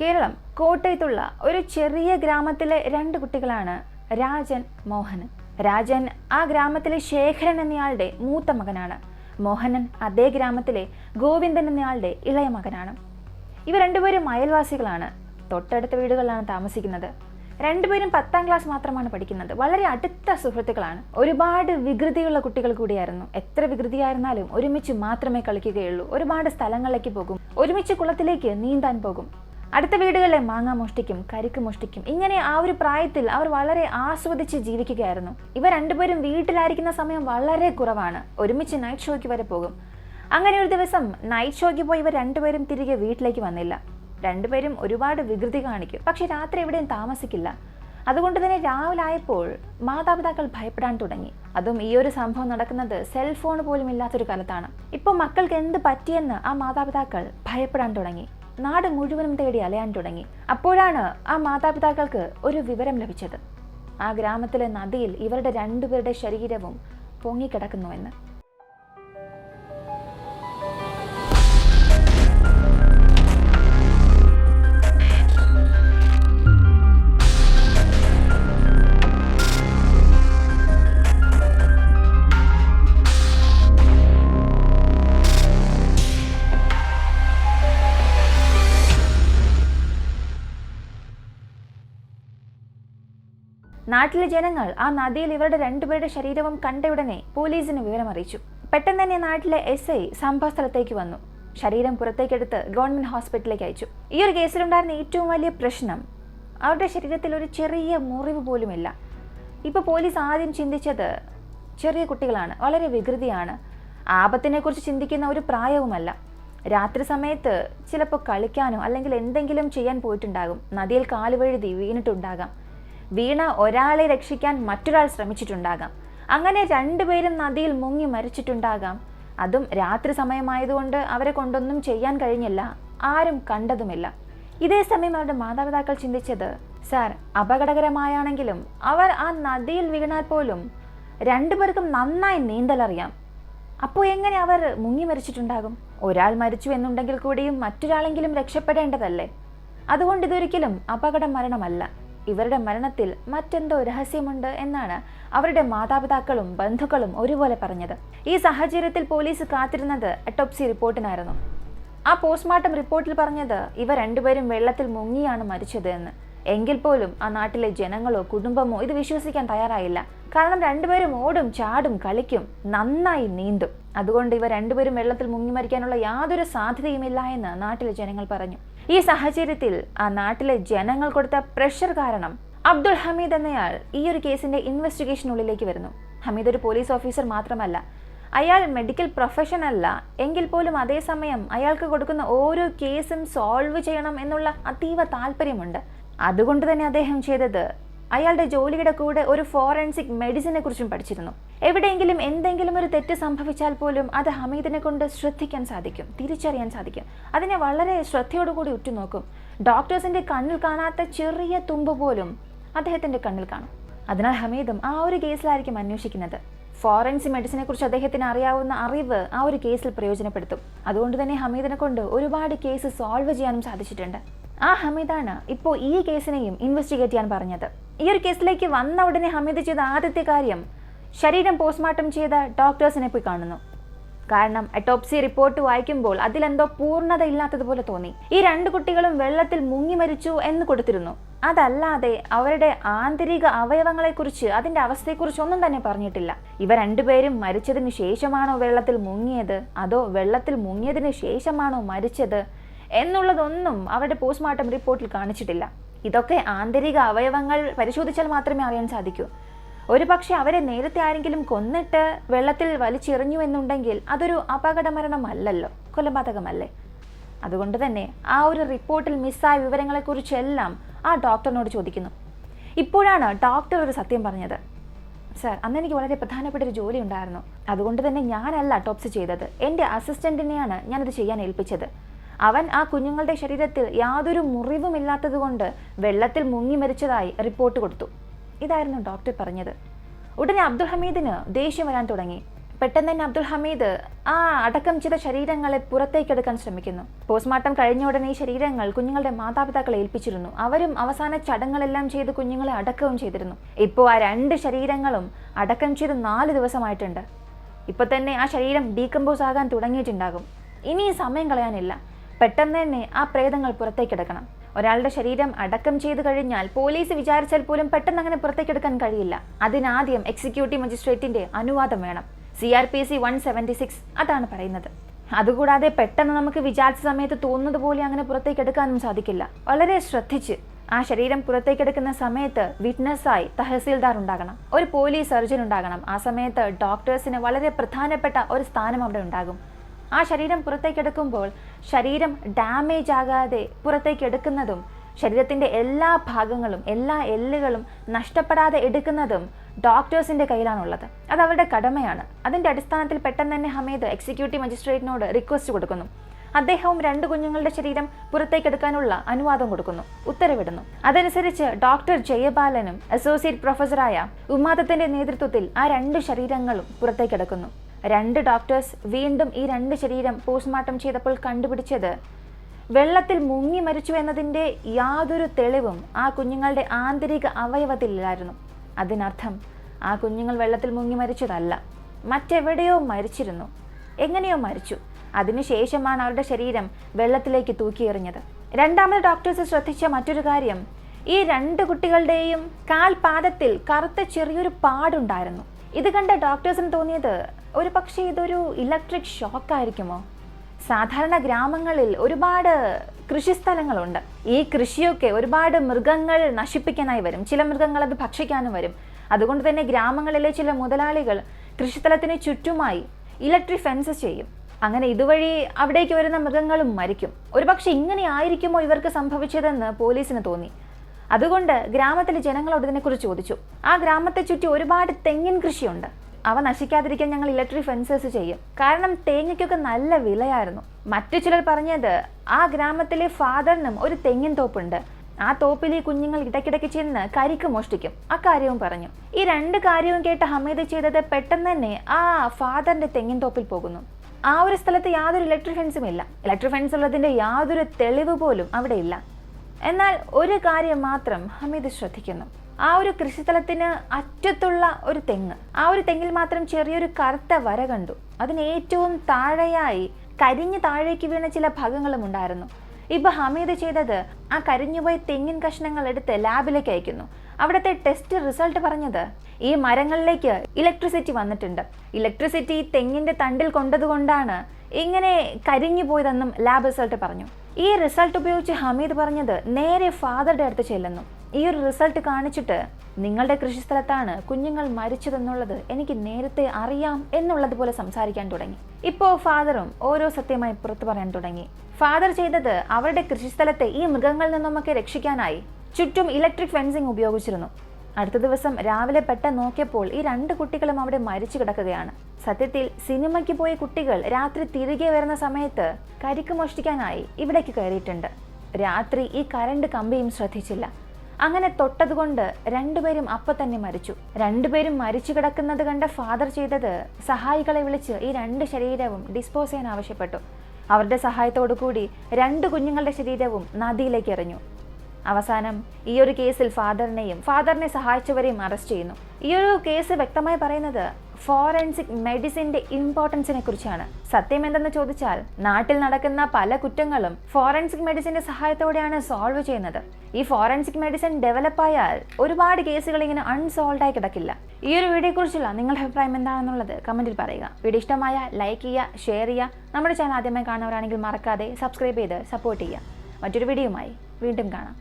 കേരളം കോട്ടയത്തുള്ള ഒരു ചെറിയ ഗ്രാമത്തിലെ രണ്ട് കുട്ടികളാണ് രാജൻ മോഹനൻ രാജൻ ആ ഗ്രാമത്തിലെ ശേഖരൻ എന്നയാളുടെ മൂത്ത മകനാണ്. മോഹനൻ അതേ ഗ്രാമത്തിലെ ഗോവിന്ദൻ എന്നയാളുടെ ഇളയ മകനാണ്. ഇവർ രണ്ടുപേരും അയൽവാസികളാണ്. തൊട്ടടുത്ത വീടുകളിലാണ് താമസിക്കുന്നത്. രണ്ടുപേരും പത്താം ക്ലാസ് മാത്രമാണ് പഠിക്കുന്നത്. വളരെ അടുത്ത സുഹൃത്തുക്കളാണ്. ഒരുപാട് വികൃതിയുള്ള കുട്ടികൾ കൂടിയായിരുന്നു. എത്ര വികൃതിയായിരുന്നാലും ഒരുമിച്ച് മാത്രമേ കളിക്കുകയുള്ളൂ. ഒരുപാട് സ്ഥലങ്ങളിലേക്ക് പോകും. ഒരുമിച്ച് കുളത്തിലേക്ക് നീന്താൻ പോകും. അടുത്ത വീടുകളിലെ മാങ്ങ മോഷ്ടിക്കും കരിക്ക് മോഷ്ടിക്കും. ഇങ്ങനെ ആ ഒരു പ്രായത്തിൽ അവർ വളരെ ആസ്വദിച്ച് ജീവിക്കുകയായിരുന്നു. ഇവ രണ്ടുപേരും വീട്ടിലായിരിക്കുന്ന സമയം വളരെ കുറവാണ്. ഒരുമിച്ച് നൈറ്റ് ഷോയ്ക്ക് വരെ പോകും. അങ്ങനെ ഒരു ദിവസം നൈറ്റ് ഷോയ്ക്ക് പോയി ഇവർ രണ്ടുപേരും തിരികെ വീട്ടിലേക്ക് വന്നില്ല. രണ്ടുപേരും ഒരുപാട് വികൃതി കാണിക്കും. പക്ഷെ രാത്രി എവിടെയും താമസിക്കില്ല. അതുകൊണ്ട് തന്നെ രാവിലെ ആയപ്പോൾ മാതാപിതാക്കൾ ഭയപ്പെടാൻ തുടങ്ങി. അതും ഈ ഒരു സംഭവം നടക്കുന്നത് സെൽഫോൺ പോലും ഇല്ലാത്തൊരു കാലത്താണ്. ഇപ്പോൾ മക്കൾക്ക് എന്ത് പറ്റിയെന്ന് ആ മാതാപിതാക്കൾ ഭയപ്പെടാൻ തുടങ്ങി. നാട് മുഴുവനും തേടി അലയാൻ തുടങ്ങി. അപ്പോഴാണ് ആ മാതാപിതാക്കൾക്ക് ഒരു വിവരം ലഭിച്ചത്. ആ ഗ്രാമത്തിലെ നദിയിൽ ഇവരുടെ രണ്ടുപേരുടെ ശരീരവും പൊങ്ങിക്കിടക്കുന്നുവെന്ന്. നാട്ടിലെ ജനങ്ങൾ ആ നദിയിൽ ഇവരുടെ രണ്ടുപേരുടെ ശരീരവും കണ്ടയുടനെ പോലീസിന് വിവരം അറിയിച്ചു. പെട്ടെന്ന് തന്നെ നാട്ടിലെ എസ് ഐ സംഭവസ്ഥലത്തേക്ക് വന്നു. ശരീരം പുറത്തേക്കെടുത്ത് ഗവൺമെന്റ് ഹോസ്പിറ്റലിലേക്ക് അയച്ചു. ഈ ഒരു കേസിലുണ്ടായിരുന്ന ഏറ്റവും വലിയ പ്രശ്നം അവരുടെ ശരീരത്തിൽ ഒരു ചെറിയ മുറിവ് പോലുമില്ല. ഇപ്പോൾ പോലീസ് ആദ്യം ചിന്തിച്ചത് ചെറിയ കുട്ടികളാണ് വളരെ വികൃതിയാണ്. ആപത്തിനെക്കുറിച്ച് ചിന്തിക്കുന്ന ഒരു പ്രായവുമല്ല. രാത്രി സമയത്ത് ചിലപ്പോൾ കളിക്കാനോ അല്ലെങ്കിൽ എന്തെങ്കിലും ചെയ്യാൻ പോയിട്ടുണ്ടാകും. നദിയിൽ കാലുവഴുതി വീണിട്ടുണ്ടാകാം. വീണ ഒരാളെ രക്ഷിക്കാൻ മറ്റൊരാൾ ശ്രമിച്ചിട്ടുണ്ടാകാം. അങ്ങനെ രണ്ടുപേരും നദിയിൽ മുങ്ങി മരിച്ചിട്ടുണ്ടാകാം. അതും രാത്രി സമയമായതുകൊണ്ട് അവരെ കൊണ്ടൊന്നും ചെയ്യാൻ കഴിഞ്ഞില്ല. ആരും കണ്ടതുമില്ല. ഇതേ സമയം അവരുടെ മാതാപിതാക്കൾ ചിന്തിച്ചത് സാർ അപകടകരമായാണെങ്കിലും അവർ ആ നദിയിൽ വീണാൽ പോലും രണ്ടുപേർക്കും നന്നായി നീന്തലറിയാം. അപ്പോൾ എങ്ങനെ അവർ മുങ്ങി മരിച്ചിട്ടുണ്ടാകും? ഒരാൾ മരിച്ചു എന്നുണ്ടെങ്കിൽ കൂടിയും മറ്റൊരാളെങ്കിലും രക്ഷപ്പെടേണ്ടതല്ലേ? അതുകൊണ്ട് ഇതൊരിക്കലും അപകട മരണമല്ല ഇവരുടെ മരണത്തിൽ മറ്റെന്തോ രഹസ്യമുണ്ട് എന്നാണ് അവരുടെ മാതാപിതാക്കളും ബന്ധുക്കളും ഒരുപോലെ പറഞ്ഞത്. ഈ സാഹചര്യത്തിൽ പോലീസ് കാത്തിരുന്നത് അട്ടോപ്സി റിപ്പോർട്ടിനായിരുന്നു. ആ പോസ്റ്റ്മോർട്ടം റിപ്പോർട്ടിൽ പറഞ്ഞത് ഇവ രണ്ടുപേരും വെള്ളത്തിൽ മുങ്ങിയാണ് മരിച്ചത് എന്ന്. എങ്കിൽ പോലും ആ നാട്ടിലെ ജനങ്ങളോ കുടുംബമോ ഇത് വിശ്വസിക്കാൻ തയ്യാറായില്ല. കാരണം രണ്ടുപേരും ഓടും ചാടും കളിക്കും നന്നായി നീന്തും. അതുകൊണ്ട് ഇവ രണ്ടുപേരും വെള്ളത്തിൽ മുങ്ങി മരിക്കാനുള്ള യാതൊരു സാധ്യതയുമില്ല എന്ന് നാട്ടിലെ ജനങ്ങൾ പറഞ്ഞു. ഈ സാഹചര്യത്തിൽ ആ നാട്ടിലെ ജനങ്ങൾ കൊടുത്ത പ്രഷർ കാരണം അബ്ദുൾ ഹമീദ് എന്നയാൾ ഈ ഒരു കേസിന്റെ ഇൻവെസ്റ്റിഗേഷനുള്ളിലേക്ക് വരുന്നു. ഹമീദ് ഒരു പോലീസ് ഓഫീസർ മാത്രമല്ല അയാൾ മെഡിക്കൽ പ്രൊഫഷൻ അല്ല എങ്കിൽ പോലും അതേസമയം അയാൾക്ക് കൊടുക്കുന്ന ഓരോ കേസും സോൾവ് ചെയ്യണം എന്നുള്ള അതീവ താല്പര്യമുണ്ട് അതുകൊണ്ട് തന്നെ അദ്ദേഹം ചെയ്തത്. അയാളുടെ ജോലിയുടെ കൂടെ ഒരു ഫോറൻസിക് മെഡിസിനെ കുറിച്ചും പഠിച്ചിരുന്നു. എവിടെയെങ്കിലും എന്തെങ്കിലും ഒരു തെറ്റ് സംഭവിച്ചാൽ പോലും അത് ഹമീദിനെ കൊണ്ട് ശ്രദ്ധിക്കാൻ സാധിക്കും തിരിച്ചറിയാൻ സാധിക്കും. അതിനെ വളരെ ശ്രദ്ധയോടുകൂടി ഉറ്റുനോക്കും. ഡോക്ടേഴ്സിന്റെ കണ്ണിൽ കാണാത്ത ചെറിയ തുമ്പ് പോലും അദ്ദേഹത്തിന്റെ കണ്ണിൽ കാണും. അതിനാൽ ഹമീദും ആ ഒരു കേസിലായിരിക്കും അന്വേഷിക്കുന്നത്. ഫോറൻസിക് മെഡിസിനെ കുറിച്ച് അദ്ദേഹത്തിന് അറിയാവുന്ന അറിവ് ആ ഒരു കേസിൽ പ്രയോജനപ്പെടുത്തും. അതുകൊണ്ട് തന്നെ ഹമീദിനെ കൊണ്ട് ഒരുപാട് കേസ് സോൾവ് ചെയ്യാനും സാധിച്ചിട്ടുണ്ട്. ആ ഹമീദാണ്. ഇപ്പോൾ ഈ കേസിനെയും ഇൻവെസ്റ്റിഗേറ്റ് ചെയ്യാൻ പറഞ്ഞത്. ഈ ഒരു കേസിലേക്ക് വന്ന ഉടനെ ഹമീദ് ചെയ്ത ആദ്യത്തെ കാര്യം ശരീരം പോസ്റ്റ്മോർട്ടം ചെയ്ത ഡോക്ടേഴ്സിനെ പോയി കാണുന്നു. കാരണം അറ്റോപ്സി റിപ്പോർട്ട് വായിക്കുമ്പോൾ അതിലെന്തോ പൂർണത ഇല്ലാത്തതുപോലെ തോന്നി. ഈ രണ്ട് കുട്ടികളും വെള്ളത്തിൽ മുങ്ങി മരിച്ചു എന്ന് കൊടുത്തിരുന്നു. അതല്ലാതെ അവരുടെ ആന്തരിക അവയവങ്ങളെക്കുറിച്ച് അതിന്റെ അവസ്ഥയെക്കുറിച്ച് ഒന്നും തന്നെ പറഞ്ഞിട്ടില്ല. ഇവ രണ്ടുപേരും മരിച്ചതിന് ശേഷമാണോ വെള്ളത്തിൽ മുങ്ങിയത്? അതോ വെള്ളത്തിൽ മുങ്ങിയതിന് ശേഷമാണോ മരിച്ചത്? എന്നുള്ളതൊന്നും അവരുടെ പോസ്റ്റ്മോർട്ടം റിപ്പോർട്ടിൽ കാണിച്ചിട്ടില്ല. ഇതൊക്കെ ആന്തരിക അവയവങ്ങൾ പരിശോധിച്ചാൽ മാത്രമേ അറിയാൻ സാധിക്കൂ. ഒരു പക്ഷേ അവരെ നേരത്തെ ആരെങ്കിലും കൊന്നിട്ട് വെള്ളത്തിൽ വലിച്ചെറിഞ്ഞു എന്നുണ്ടെങ്കിൽ അതൊരു അപകട മരണമല്ലല്ലോ കൊലപാതകമല്ലേ? അതുകൊണ്ട് തന്നെ ആ ഒരു റിപ്പോർട്ടിൽ മിസ്സായ വിവരങ്ങളെക്കുറിച്ചെല്ലാം ആ ഡോക്ടറിനോട് ചോദിക്കുന്നു. ഇപ്പോഴാണ് ഡോക്ടർ ഒരു സത്യം പറഞ്ഞത്. സർ അന്ന് എനിക്ക് വളരെ പ്രധാനപ്പെട്ട ഒരു ജോലി ഉണ്ടായിരുന്നു. അതുകൊണ്ട് തന്നെ ഞാനല്ല ടോപ്സ് ചെയ്തത്. എന്റെ അസിസ്റ്റന്റിനെയാണ് ഞാനത് ചെയ്യാൻ ഏൽപ്പിച്ചത്. അവൻ ആ കുഞ്ഞുങ്ങളുടെ ശരീരത്തിൽ യാതൊരു മുറിവുമില്ലാത്തതുകൊണ്ട് വെള്ളത്തിൽ മുങ്ങി മരിച്ചതായി റിപ്പോർട്ട് കൊടുത്തു. ഇതായിരുന്നു ഡോക്ടർ പറഞ്ഞത്. ഉടനെ അബ്ദുൾ ഹമീദിന് ദേഷ്യം വരാൻ തുടങ്ങി. പെട്ടെന്ന് തന്നെ അബ്ദുൾ ഹമീദ് ആ അടക്കം ചെയ്ത ശരീരങ്ങളെ പുറത്തേക്കെടുക്കാൻ ശ്രമിക്കുന്നു. പോസ്റ്റ്മോർട്ടം കഴിഞ്ഞ ഉടനെ ഈ ശരീരങ്ങൾ കുഞ്ഞുങ്ങളുടെ മാതാപിതാക്കളെ ഏൽപ്പിച്ചിരുന്നു. അവരും അവസാന ചടങ്ങുകളെല്ലാം ചെയ്ത് കുഞ്ഞുങ്ങളെ അടക്കവും ചെയ്തിരുന്നു. ഇപ്പോൾ ആ രണ്ട് ശരീരങ്ങളും അടക്കം ചെയ്ത് നാല് ദിവസമായിട്ടുണ്ട്. ഇപ്പൊ തന്നെ ആ ശരീരം ഡീകമ്പോസ് ആകാൻ തുടങ്ങിയിട്ടുണ്ടാകും. ഇനി സമയം കളയാനില്ല. പെട്ടെന്ന് തന്നെ ആ പ്രേതങ്ങൾ പുറത്തേക്കെടുക്കണം ഒരാളുടെ ശരീരം അടക്കം ചെയ്തു കഴിഞ്ഞാൽ പോലീസ് വിചാരിച്ചാൽ പോലും പെട്ടെന്ന് അങ്ങനെ പുറത്തേക്കെടുക്കാൻ കഴിയില്ല. അതിനാദ്യം എക്സിക്യൂട്ടീവ് മജിസ്ട്രേറ്റിന്റെ അനുവാദം വേണം. C R P C one seventy six അതാണ് പറയുന്നത്. അതുകൂടാതെ പെട്ടെന്ന് നമുക്ക് വിചാരിച്ച സമയത്ത് തോന്നുന്നത് പോലെ അങ്ങനെ പുറത്തേക്കെടുക്കാനും സാധിക്കില്ല. വളരെ ശ്രദ്ധിച്ച് ആ ശരീരം പുറത്തേക്കെടുക്കുന്ന സമയത്ത് വിറ്റ്നസ്സായി തഹസീൽദാർ ഉണ്ടാകണം. ഒരു പോലീസ് സർജൻ ഉണ്ടാകണം. ആ സമയത്ത് ഡോക്ടേഴ്സിന് വളരെ പ്രധാനപ്പെട്ട ഒരു സ്ഥാനം അവിടെ ഉണ്ടാകും. ആ ശരീരം പുറത്തേക്കെടുക്കുമ്പോൾ ശരീരം ഡാമേജ് ആകാതെ പുറത്തേക്കെടുക്കുന്നതും ശരീരത്തിന്റെ എല്ലാ ഭാഗങ്ങളും എല്ലാ എല്ലുകളും നഷ്ടപ്പെടാതെ എടുക്കുന്നതും ഡോക്ടേഴ്സിന്റെ കയ്യിലാണുള്ളത്. അത് അവരുടെ കടമയാണ്. അതിന്റെ അടിസ്ഥാനത്തിൽ പെട്ടെന്ന് തന്നെ ഹമീദ് എക്സിക്യൂട്ടീവ് മജിസ്ട്രേറ്റിനോട് റിക്വസ്റ്റ് കൊടുക്കുന്നു. അദ്ദേഹവും രണ്ട് കുഞ്ഞുങ്ങളുടെ ശരീരം പുറത്തേക്കെടുക്കാനുള്ള അനുവാദം കൊടുക്കുന്നു. ഉത്തരവിടുന്നു. അതനുസരിച്ച് ഡോക്ടർ ജയബാലനും അസോസിയേറ്റ് പ്രൊഫസറായ ഉമാദത്തിന്റെ നേതൃത്വത്തിൽ ആ രണ്ട് ശരീരങ്ങളും പുറത്തേക്കെടുക്കുന്നു രണ്ട് ഡോക്ടേഴ്സ് വീണ്ടും ഈ രണ്ട് ശരീരം പോസ്റ്റ്മോർട്ടം ചെയ്തപ്പോൾ കണ്ടുപിടിച്ചത്. വെള്ളത്തിൽ മുങ്ങി മരിച്ചു എന്നതിന്റെ യാതൊരു തെളിവും ആ കുഞ്ഞുങ്ങളുടെ ആന്തരിക അവയവത്തിലില്ലായിരുന്നു. അതിനർത്ഥം ആ കുഞ്ഞുങ്ങൾ വെള്ളത്തിൽ മുങ്ങി മരിച്ചതല്ല. മറ്റെവിടെയോ മരിച്ചിരുന്നു. എങ്ങനെയോ മരിച്ചു. അതിനുശേഷമാണ് അവരുടെ ശരീരം വെള്ളത്തിലേക്ക് തൂക്കിയെറിഞ്ഞത്. രണ്ടാമത് ഡോക്ടേഴ്സ് ശ്രദ്ധിച്ച മറ്റൊരു കാര്യം. ഈ രണ്ട് കുട്ടികളുടെയും കാൽപാദത്തിൽ കറുത്ത ചെറിയൊരു പാടുണ്ടായിരുന്നു. ഇത് കണ്ട ഡോക്ടേഴ്സിന് തോന്നിയത് ഒരു പക്ഷേ ഇതൊരു ഇലക്ട്രിക് ഷോക്ക് ആയിരിക്കുമോ സാധാരണ ഗ്രാമങ്ങളിൽ ഒരുപാട് കൃഷിസ്ഥലങ്ങളുണ്ട്. ഈ കൃഷിയൊക്കെ ഒരുപാട് മൃഗങ്ങൾ നശിപ്പിക്കാനായി വരും. ചില മൃഗങ്ങൾ അത് ഭക്ഷിക്കാനും വരും. അതുകൊണ്ട് തന്നെ ഗ്രാമങ്ങളിലെ ചില മുതലാളികൾ കൃഷിസ്ഥലത്തിന് ചുറ്റുമായി ഇലക്ട്രിക് ഫെൻസ് ചെയ്യും. അങ്ങനെ ഇതുവഴി അവിടേക്ക് വരുന്ന മൃഗങ്ങളും മരിക്കും. ഒരുപക്ഷെ ഇങ്ങനെ ആയിരിക്കുമോ ഇവർക്ക് സംഭവിച്ചതെന്ന് പോലീസിന് തോന്നി. അതുകൊണ്ട് ഗ്രാമത്തിലെ ജനങ്ങളോട് ഇതിനെക്കുറിച്ച് ചോദിച്ചു. ആ ഗ്രാമത്തെ ചുറ്റി ഒരുപാട് തെങ്ങിൻ കൃഷിയുണ്ട്. അവ നശിക്കാതിരിക്കാൻ ഞങ്ങൾ ഇലക്ട്രിക് ഫെൻസസ് ചെയ്യും. കാരണം തേങ്ങയ്ക്കൊക്കെ നല്ല വിലയായിരുന്നു. മറ്റു ചിലർ പറഞ്ഞത് ആ ഗ്രാമത്തിലെ ഫാദറിനും ഒരു തെങ്ങിൻ തോപ്പുണ്ട്. ആ തോപ്പിൽ ഈ കുഞ്ഞുങ്ങൾ ഇടയ്ക്കിടയ്ക്ക് ചെന്ന് കരിക്ക് മോഷ്ടിക്കും. ആ കാര്യവും പറഞ്ഞു. ഈ രണ്ട് കാര്യവും കേട്ട് ഹമീദ് ചെയ്തത് പെട്ടെന്ന് തന്നെ ആ ഫാദറിന്റെ തെങ്ങിൻ തോപ്പിൽ പോകുന്നു. ആ ഒരു സ്ഥലത്ത് യാതൊരു ഇലക്ട്രിക് ഫെൻസും ഇല്ല. ഇലക്ട്രിക് ഫെൻസ് ഉള്ളതിന്റെ യാതൊരു തെളിവ് പോലും അവിടെ ഇല്ല. എന്നാൽ ഒരു കാര്യം മാത്രം ഹമീദ് ശ്രദ്ധിക്കുന്നു. ആ ഒരു കൃഷിസ്ഥലത്തിന് അറ്റത്തുള്ള ഒരു തെങ്ങ് ആ ഒരു തെങ്ങിൽ മാത്രം ചെറിയൊരു കറുത്ത വര കണ്ടു. അതിന് ഏറ്റവും താഴെയായി കരിഞ്ഞു താഴേക്ക് വീണ ചില ഭാഗങ്ങളും ഉണ്ടായിരുന്നു. ഇപ്പൊ ഹമീദ് ചെയ്തത് ആ കരിഞ്ഞുപോയ തെങ്ങിൻ കഷ്ണങ്ങൾ എടുത്ത് ലാബിലേക്ക് അയക്കുന്നു. അവിടുത്തെ ടെസ്റ്റ് റിസൾട്ട് പറഞ്ഞത് ഈ മരങ്ങളിലേക്ക് ഇലക്ട്രിസിറ്റി വന്നിട്ടുണ്ട്. ഇലക്ട്രിസിറ്റി തെങ്ങിന്റെ തണ്ടിൽ കൊണ്ടതുകൊണ്ടാണ് ഇങ്ങനെ കരിഞ്ഞു പോയതെന്നും ലാബ് റിസൾട്ട് പറഞ്ഞു. ഈ റിസൾട്ട് ഉപയോഗിച്ച് ഹമീദ് പറഞ്ഞത് നേരെ ഫാദറുടെ അടുത്ത് ചെല്ലുന്നു. ഈ ഒരു റിസൾട്ട് കാണിച്ചിട്ട് നിങ്ങളുടെ കൃഷിസ്ഥലത്താണ് കുഞ്ഞുങ്ങൾ മരിച്ചതെന്നുള്ളത് എനിക്ക് നേരത്തെ അറിയാം എന്നുള്ളതുപോലെ സംസാരിക്കാൻ തുടങ്ങി. ഇപ്പോൾ ഫാദറും ഓരോ സത്യമായി പുറത്തു പറയാൻ തുടങ്ങി. ഫാദർ ചെയ്തത് അവരുടെ കൃഷിസ്ഥലത്തെ ഈ മൃഗങ്ങളിൽ നിന്നുമൊക്കെ രക്ഷിക്കാനായി ചുറ്റും ഇലക്ട്രിക് ഫെൻസിങ് ഉപയോഗിച്ചിരുന്നു. അടുത്ത ദിവസം രാവിലെ പെട്ടെന്ന് നോക്കിയപ്പോൾ ഈ രണ്ട് കുട്ടികളും അവിടെ മരിച്ചു കിടക്കുകയാണ്. സത്യത്തിൽ സിനിമയ്ക്ക് പോയ കുട്ടികൾ രാത്രി തിരികെ വരുന്ന സമയത്ത് കരിക്ക് മോഷ്ടിക്കാനായി ഇവിടേക്ക് കയറിയിട്ടുണ്ട്. രാത്രി ഈ കരണ്ട് കമ്പിയും ശ്രദ്ധിച്ചില്ല. അങ്ങനെ തൊട്ടതുകൊണ്ട് രണ്ടുപേരും അപ്പൊ തന്നെ മരിച്ചു. രണ്ടുപേരും മരിച്ചു കിടക്കുന്നത് കണ്ട ഫാദർ ചെയ്തത് സഹായികളെ വിളിച്ച് ഈ രണ്ട് ശരീരവും ഡിസ്പോസ് ചെയ്യാൻ ആവശ്യപ്പെട്ടു. അവരുടെ സഹായത്തോടു കൂടി രണ്ട് കുഞ്ഞുങ്ങളുടെ ശരീരവും നദിയിലേക്ക് എറിഞ്ഞു. അവസാനം ഈ ഒരു കേസിൽ ഫാദറിനെയും ഫാദറിനെ സഹായിച്ചവരെയും അറസ്റ്റ് ചെയ്യുന്നു. ഈ ഒരു കേസ് വ്യക്തമായി പറയുന്നത് ഫോറൻസിക് മെഡിസിന്റെ ഇമ്പോർട്ടൻസിനെ കുറിച്ചാണ്. സത്യം എന്തെന്ന് ചോദിച്ചാൽ നാട്ടിൽ നടക്കുന്ന പല കുറ്റങ്ങളും ഫോറൻസിക് മെഡിസിന്റെ സഹായത്തോടെയാണ് സോൾവ് ചെയ്യുന്നത്. ഈ ഫോറൻസിക് മെഡിസിൻ ഡെവലപ്പ് ആയാൽ ഒരുപാട് കേസുകൾ ഇങ്ങനെ അൺസോൾവ് ആയി കിടക്കില്ല. ഈ ഒരു വീഡിയോ കുറിച്ചുള്ള നിങ്ങളുടെ അഭിപ്രായം എന്താണെന്നുള്ളത് കമന്റിൽ പറയുക. വീഡിയോ ഇഷ്ടമായ ലൈക്ക് ചെയ്യുക ഷെയർ ചെയ്യുക. നമ്മുടെ ചാനൽ ആദ്യമായി കാണുന്നവരാണെങ്കിൽ മറക്കാതെ സബ്സ്ക്രൈബ് ചെയ്ത് സപ്പോർട്ട് ചെയ്യുക. മറ്റൊരു വീഡിയോയുമായി വീണ്ടും കാണാം.